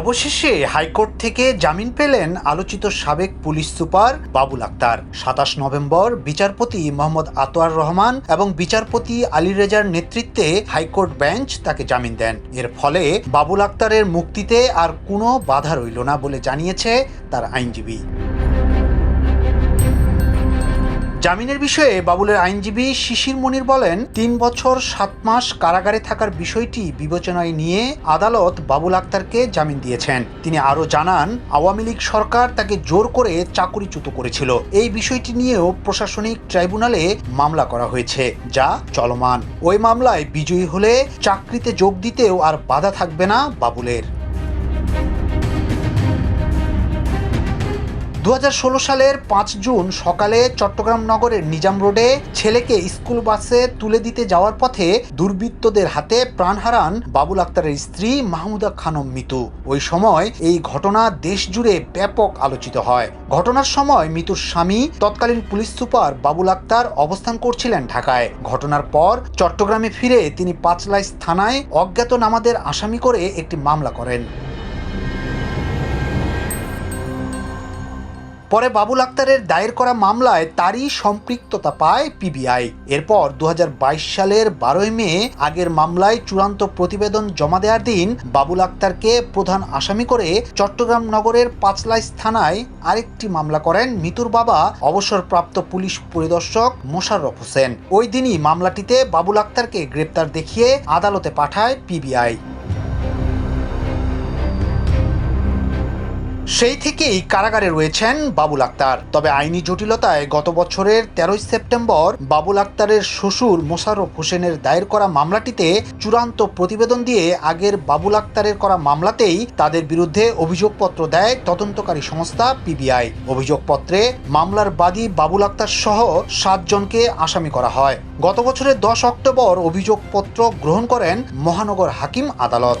অবশেষে হাইকোর্ট থেকে জামিন পেলেন আলোচিত সাবেক পুলিশ সুপার বাবুল আক্তার। সাতাশ নভেম্বর বিচারপতি মোহাম্মদ আতোয়ার রহমান এবং বিচারপতি আলী রেজার নেতৃত্বে হাইকোর্ট বেঞ্চ তাকে জামিন দেন। এর ফলে বাবুল আক্তারের মুক্তিতে আর কোনো বাধা রইল না বলে জানিয়েছে তার আইনজীবী। জামিনের বিষয়ে বাবুলের আইনজীবী শিশির মনির বলেন, তিন বছর সাত মাস কারাগারে থাকার বিষয়টি বিবেচনায় নিয়ে আদালত বাবুল আক্তারকে জামিন দিয়েছেন। তিনি আরও জানান, আওয়ামী লীগ সরকার তাকে জোর করে চাকরিচ্যুত করেছিল। এই বিষয়টি নিয়েও প্রশাসনিক ট্রাইব্যুনালে মামলা করা হয়েছে, যা চলমান। ওই মামলায় বিজয়ী হলে চাকরিতে যোগ দিতেও আর বাধা থাকবে না বাবুলের। দু হাজার ষোলো সালের পাঁচ জুন সকালে চট্টগ্রাম নগরের নিজাম রোডে ছেলেকে স্কুল বাসে তুলে দিতে যাওয়ার পথে দুর্বৃত্তদের হাতে প্রাণ হারান বাবুল আক্তারের স্ত্রী মাহমুদা খানম মিতু। ওই সময় এই ঘটনা দেশ জুড়ে ব্যাপক আলোচিত হয়। ঘটনার সময় মিতুর স্বামী, তৎকালীন পুলিশ সুপার বাবুল আক্তার অবস্থান করছিলেন ঢাকায়। ঘটনার পর চট্টগ্রামে ফিরে তিনি পাঁচলাইশ থানায় অজ্ঞাতনামাদের আসামি করে একটি মামলা করেন। পরে বাবুল আক্তারের দায়ের করা মামলায় তারই সম্পৃক্ততা পায় পিবিআই। এরপর দু হাজার বাইশ সালের বারোই মে আগের মামলায় চূড়ান্ত প্রতিবেদন জমা দেওয়ার দিন বাবুল আক্তারকে প্রধান আসামি করে চট্টগ্রাম নগরের পাঁচলাইশ থানায় আরেকটি মামলা করেন মিতুর বাবা, অবসরপ্রাপ্ত পুলিশ পরিদর্শক মোশাররফ হোসেন। ওই দিনই মামলাটিতে বাবুল আক্তারকে গ্রেপ্তার দেখিয়ে আদালতে পাঠায় পিবিআই। সেই থেকেই কারাগারে রয়েছেন বাবুল আক্তার। তবে আইনি জটিলতায় গত বছরের তেরোই সেপ্টেম্বর বাবুল আক্তারের শ্বশুর মোশাররফ হোসেনের দায়ের করা মামলাটিতে চূড়ান্ত প্রতিবেদন দিয়ে আগের বাবুল আক্তারের করা মামলাতেই তাদের বিরুদ্ধে অভিযোগপত্র দেয় তদন্তকারী সংস্থা পিবিআই। অভিযোগপত্রে মামলার বাদী বাবুল আক্তার সহ সাতজনকে আসামি করা হয়। গত বছরের দশ অক্টোবর অভিযোগপত্র গ্রহণ করেন মহানগর হাকিম আদালত।